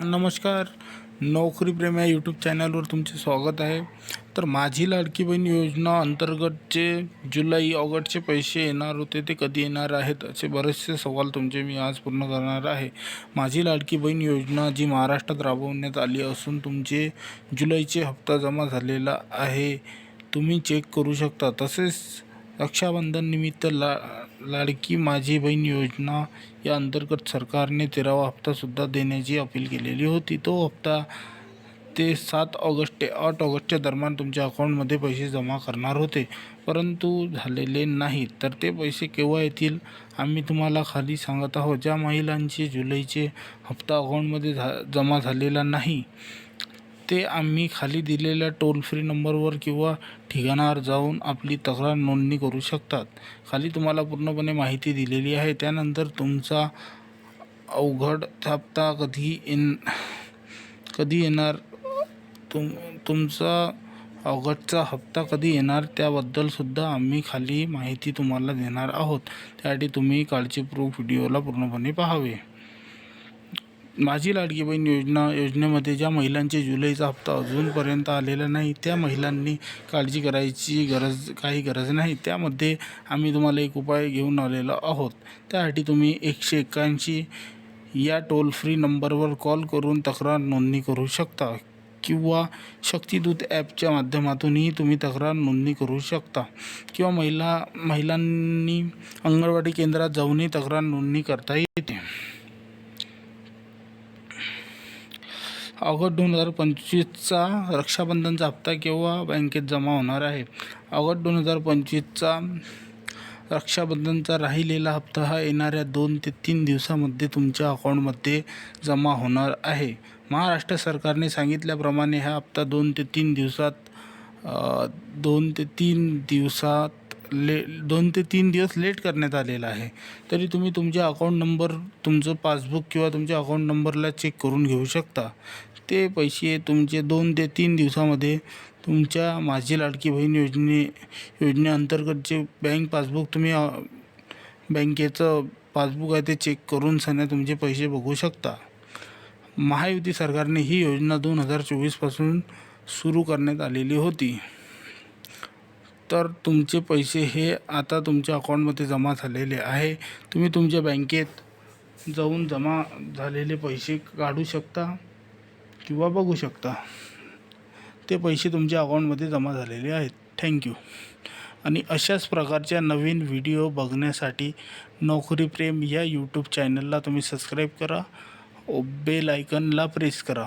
नमस्कार. नोकरी प्रेम या यूट्यूब चॅनलवर तुमचे स्वागत आहे. तर माझी लाडकी बहीण योजना अंतर्गतचे जुलै ऑगस्टचे पैसे येणार होते ते कधी येणार आहेत असे बरेचसे सवाल तुमचे मी आज पूर्ण करणार आहे. माझी लाडकी बहीण योजना जी महाराष्ट्रात राबवण्यात आली असून तुमचे जुलैचे हप्ता जमा झालेला आहे तुम्ही चेक करू शकता. तसेच रक्षाबंधन निमित्त ला लाडकी माझी बहीण योजना या अंतर्गत सरकारने तेरावा हप्तासुद्धा देण्याची अपील केलेली होती. तो हप्ता ते सात ऑगस्ट ते आठ ऑगस्टच्या दरम्यान तुमच्या अकाउंटमध्ये पैसे जमा करणार होते. परंतु झालेले नाही. तर ते पैसे केव्हा येतील आम्ही तुम्हाला खाली सांगत आहोत. ज्या महिलांचे जुलैचे हप्ता अकाउंटमध्ये झा जमा झालेला नाही ते आम्ही खाली दिलेल्या टोल फ्री नंबरवर किंवा ठिकाणावर जाऊन आपली तक्रार नोंदणी करू शकतात. खाली तुम्हाला पूर्णपणे माहिती दिलेली आहे. त्यानंतर तुमचा अवघड हप्ता कधी येन कधी येणार? तुम तुमचा ऑगस्टचा हप्ता कधी येणार? त्याबद्दलसुद्धा आम्ही खाली माहिती तुम्हाला देणार आहोत. त्यासाठी तुम्ही काळजीपूर्वक व्हिडिओला पूर्णपणे पाहावे. माझी लाडकी बहीण योजना योजनेमध्ये ज्या महिलांचे जुलैचा हप्ता अजूनपर्यंत आलेला नाही त्या महिलांनी काळजी करायची गरज काही गरज नाही. त्यामध्ये आम्ही तुम्हाला एक उपाय घेऊन आलेलो आहोत. त्यासाठी तुम्ही एकशे एक्याऐंशी या टोल फ्री नंबरवर कॉल करून तक्रार नोंदणी करू शकता किंवा शक्तिदूत ॲपच्या माध्यमातूनही तुम्ही तक्रार नोंदणी करू शकता किंवा महिला महिलांनी अंगणवाडी केंद्रात जाऊनही तक्रार नोंदणी करता येते. ऑगस्ट दोन हजार पंचवीसचा रक्षाबंधनचा हप्ता केव्हा बँकेत जमा होणार आहे? ऑगस्ट दोन हजार पंचवीसचा रक्षाबंधनचा राहिलेला हप्ता हा येणाऱ्या दोन ते तीन दिवसामध्ये तुमच्या अकाउंटमध्ये जमा होणार आहे. महाराष्ट्र सरकारने सांगितल्याप्रमाणे हा हप्ता दोन ते तीन दिवसात दोन ते तीन दिवसात ले दोन ते तीन दिवस लेट करण्यात आलेला आहे. तरी तुम्ही तुमच्या अकाउंट नंबर तुमचं पासबुक किंवा तुमच्या अकाउंट नंबरला चेक करून घेऊ शकता. ते पैसे तुमचे दोन ते तीन दिवसामध्ये तुमच्या माझी लाडकी बहीण योजने योजनेअंतर्गत जे बँक पासबुक तुम्ही बँकेचं पासबुक आहे ते चेक करून सन्या तुमचे पैसे बघू शकता. महायुती सरकारने ही योजना दोन हजार चोवीसपासून सुरू करण्यात आलेली होती. तर तुमचे पैसे हे आता तुमच्या अकाउंटमध्ये जमा झालेले आहे. तुम्ही तुमच्या बँकेत जाऊन जमा झालेले पैसे काढू शकता. किंवा बघू शकता. ते पैसे तुमच्या अकाउंटमध्ये जमा झालेले आहेत. थँक्यू आणि अशाच प्रकारच्या नवीन व्हिडिओ बघण्यासाठी नोकरी प्रेम या यूट्यूब चॅनलला तुम्ही सबस्क्राईब करा. बेल आयकनला प्रेस करा.